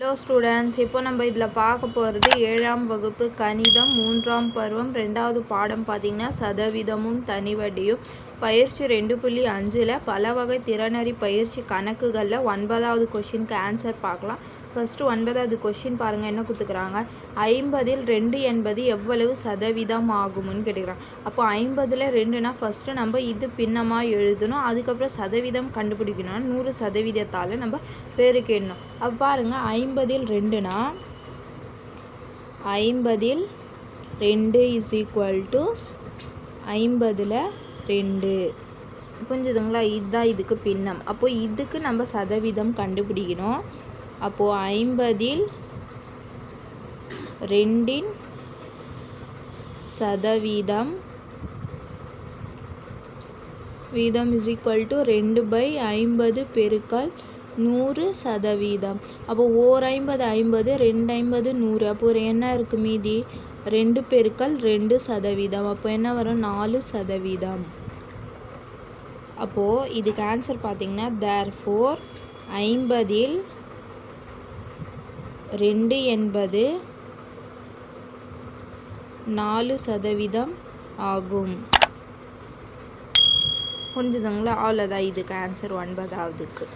Hello students இப்போ நம்ம இதில் பார்க்க போகிறது ஏழாம் வகுப்பு கணிதம் மூன்றாம் பருவம் ரெண்டாவது பாடம் பார்த்திங்கன்னா சதவீதமும் தனிவடியும். பயிற்சி ரெண்டு புள்ளி அஞ்சில் பல வகை திறனறி பயிற்சி கணக்குகளில் ஒன்பதாவது கொஷினுக்கு ஆன்சர் பார்க்கலாம். ஃபஸ்ட்டு ஒன்பதாவது கொஷின் பாருங்கள் என்ன கொடுத்துக்கிறாங்க ஐம்பதில் ரெண்டு என்பது எவ்வளவு சதவீதம் ஆகும்னு கேட்டுக்கிறாங்க. அப்போ ஐம்பதில் ரெண்டுனா ஃபஸ்ட்டு நம்ம இது பின்னமாக எழுதணும் அதுக்கப்புறம் சதவீதம் கண்டுபிடிக்கணும்னா நூறு சதவீதத்தால் நம்ம பெருக்கிடணும். அப்போ பாருங்கள் ஐம்பதில் ரெண்டுனா ஐம்பதில் ரெண்டு இஸ் ஈக்குவல் டு ஐம்பதில் ரெண்டு. புரிஞ்சுதுங்களா இதுதான் இதுக்கு பின்னம். அப்போது இதுக்கு நம்ம சதவீதம் கண்டுபிடிக்கணும். அப்போது ஐம்பதில் ரெண்டின் சதவீதம் வீதம் இஸ் ஈக்குவல் டு ரெண்டு பை ஐம்பது பெருக்கல் நூறு சதவீதம். அப்போ ஓர் ஐம்பது ஐம்பது ரெண்டு ஐம்பது நூறு. அப்போ ஒரு என்ன இருக்குது மீதி. ரெண்டு பெருக்கல் ரெண்டு சதவீதம். அப்போ என்ன வரும்? நாலு சதவீதம். அப்போது இதுக்கு ஆன்சர் பார்த்தீங்கன்னா தேர் ஃபோர் ஐம்பதில் ரெண்டு என்பது நாலு சதவீதம் ஆகும். புரிஞ்சுதுங்களா? அவ்வளோதான் இதுக்கு ஆன்சர் ஒன்பதாவதுக்கு.